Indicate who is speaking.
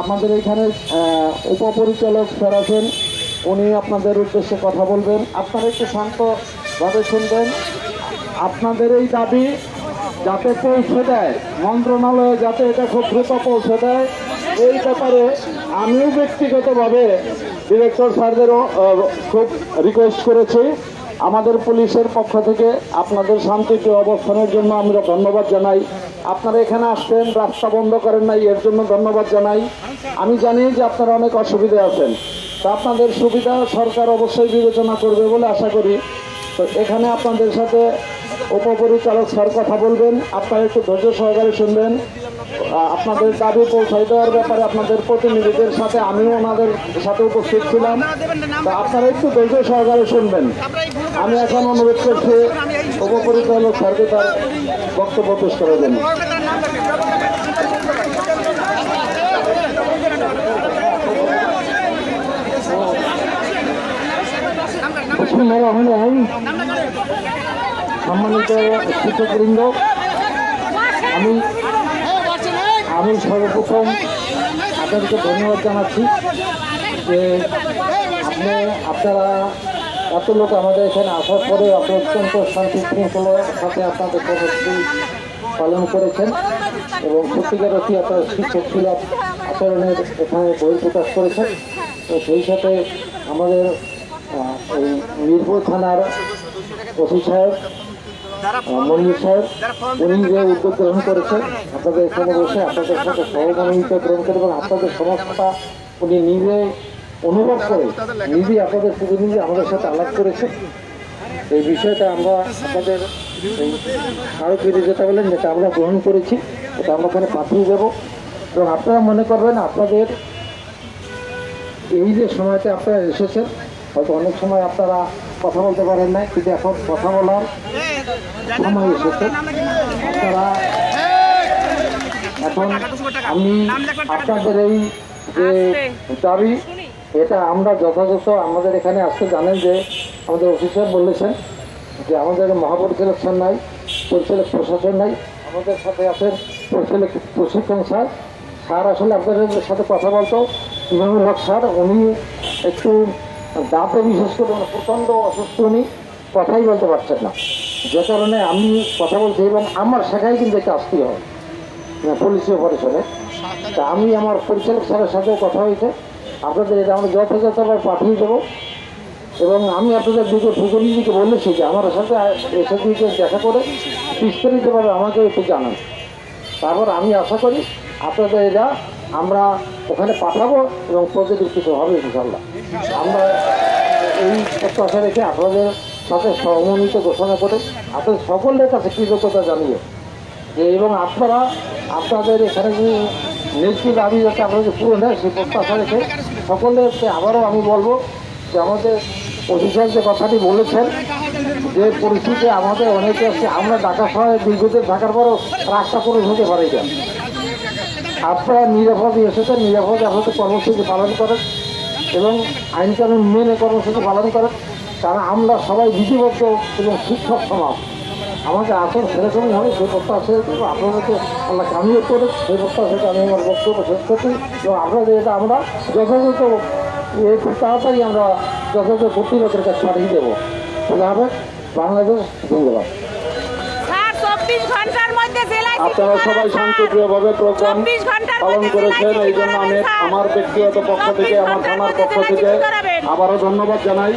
Speaker 1: আমাদের এখানে উপপরিচালক স্যার আছেন, উনি আপনাদের উদ্দেশ্যে কথা বলবেন। আপনারা একটু শান্তভাবে শুনবেন। আপনাদের এই দাবি যাতে পৌঁছে দেয়, মন্ত্রণালয়ে যাতে এটা খুব দ্রুত পৌঁছে দেয়, এই ব্যাপারে আমিও ব্যক্তিগতভাবে ডিরেক্টর স্যারদেরও খুব রিকোয়েস্ট করেছি। আমাদের পুলিশের পক্ষ থেকে আপনাদের শান্তিপ্রিয় অবস্থানের জন্য আমরা ধন্যবাদ জানাই। আপনারা এখানে আসছেন, রাস্তা বন্ধ করেন নাই, এর জন্য ধন্যবাদ জানাই। আমি জানি যে আপনারা অনেক অসুবিধে আছেন। তো আপনাদের সুবিধা সরকার অবশ্যই বিবেচনা করবে বলে আশা করি। তো এখানে আপনাদের সাথে উপপরিচালক স্যার কথা বলবেন। আপনারা একটু ধৈর্য সহকারে শুনবেন। আপনাদের দাবি পৌঁছাই দেওয়ার ব্যাপারে আপনাদের প্রতিনিধিদের সাথে আমিও ওনাদের সাথে উপস্থিত ছিলাম। আপনারা একটু ধৈর্য সহকারে শুনবেন। আমি এখন অনুরোধ করছি উপপরিচালক স্যারকে তার বক্তব্য পেশ করে দেন। সম্মানিত শিক্ষকবৃন্দ, আমি আমি সর্বপ্রথম আপনাদেরকে ধন্যবাদ জানাচ্ছি যে আপনি আপনারা এত লোক আমাদের এখানে আসার পরে অত্যন্ত শান্তি শৃঙ্খলার সাথে আপনাদের কর্মসূচি পালন করেছেন এবং সত্যিকার অতি আপনার শিক্ষক ছিলাম আচরণের এখানে বই প্রকাশ করেছেন। তো সেই সাথে আমাদের এই মিরপুর থানার সাহেব উনি যে উদ্যোগ গ্রহণ করেছেন আপনাদের এখানে বসে আপনাদের সাথে গ্রহণ করে এবং আপনাদের সমস্যাটা উনি নিজে অনুভব করে নিজেই আপনাদের প্রতিনিধি আমাদের সাথে আলাপ করেছে এই বিষয়টা আমরা আপনাদের যেতে বলেন যেটা আমরা গ্রহণ করেছি এটা আমরা ওখানে পাঠিয়ে দেবো। এবং আপনারা মনে করবেন আপনাদের এই যে সময়তে আপনারা এসেছেন হয়তো অনেক সময় আপনারা কথা বলতে পারেন না কিন্তু এখন কথা বলার আপনারা এখন আমি আপনাদের এই যে দাবি, এটা আমরা যথাযথ আমাদের এখানে আসতে জানেন যে আমাদের অফিসার বলেছেন যে আমাদের মহাপরিচালক স্যার নাই পরিচালক প্রশাসন নাই, আমাদের সাথে আছেন পরিচালক প্রশিক্ষণ স্যার। স্যার আসলে আপনাদের সাথে কথা বলতো, ইমামুল স্যার, উনি একটু দাঁতে বিশেষ করে প্রচণ্ড অসুস্থ, উনি কথাই বলতে পারছেন না। যে কারণে আমি কথা বলছি এবং আমার শাখায় কিন্তু এটা আসতেই হয় না, পুলিশ অপারেশনে তা আমি আমার পরিচালক স্যারের সাথেও কথা হয়েছে। আপনাদের এটা আমরা যথাযথভাবে পাঠিয়ে দেবো। এবং আমি আপনাদের দুটো প্রতিনিধিকে বলেছি যে আমার সাথে এসে দিকে দেখা করে বিস্তারিতভাবে আমাকে একটু জানান। তারপর আমি আশা করি আপনাদের এটা আমরা ওখানে পাঠাবো এবং পজিটিভ কিছু হবে ইনশাল্লাহ আমরা এই প্রত্যাশা রেখে আপনাদের সাথে সহমত ঘোষণা করে আপনাদের সকলের কাছে কৃতজ্ঞতা জানিয়ে যে এবং আপনারা, আপনাদের এখানে যে নেত্রী দাবি যাতে আপনাদের পূরণ হয় সেই প্রত্যাশা রেখে সকলেরকে আবারও আমি বলব যে আমাদের অফিসার যে কথাটি বলেছেন, যে পরিস্থিতি আমাদের অনেকে আছে, আমরা ঢাকা শহরে দীর্ঘদিন থাকার পরও রাস্তা করে হতে পারি না। আপনারা নিরাপদে এসেছেন, নিরাপদে আপনাদের কর্মসূচি পালন করেন এবং আইন কানুন মেনে কর্মসূচি পালন করেন। কারণ আমরা সবাই বিধিবদ্ধ এবং শিক্ষক সমাজ। আমাকে আসল সেরকমই হবে সেই প্রত্যাশা আপনাদেরকে আমরা কামিয়ে করে সেই প্রত্যাশাকে আমি আমার বক্তব্য শেষ করছি। এবং আপনাদের এটা আমরা যথাযথ এই খুব তাড়াতাড়ি আমরা যথাযথ কর্তৃপক্ষের কাছে ছাড়িয়ে দেবো। তাহলে হবে বাংলাদেশ ধন্যবাদ
Speaker 2: চব্বিশ ঘণ্টার মধ্যে জেলায়
Speaker 1: আপনারা সবাই শান্তিপ্রিয়ভাবে প্রোগ্রাম পালন করেছেন এই জন্য আমি আমার ব্যক্তিগত পক্ষ থেকে আমার থানার পক্ষ থেকে আবারও ধন্যবাদ জানাই।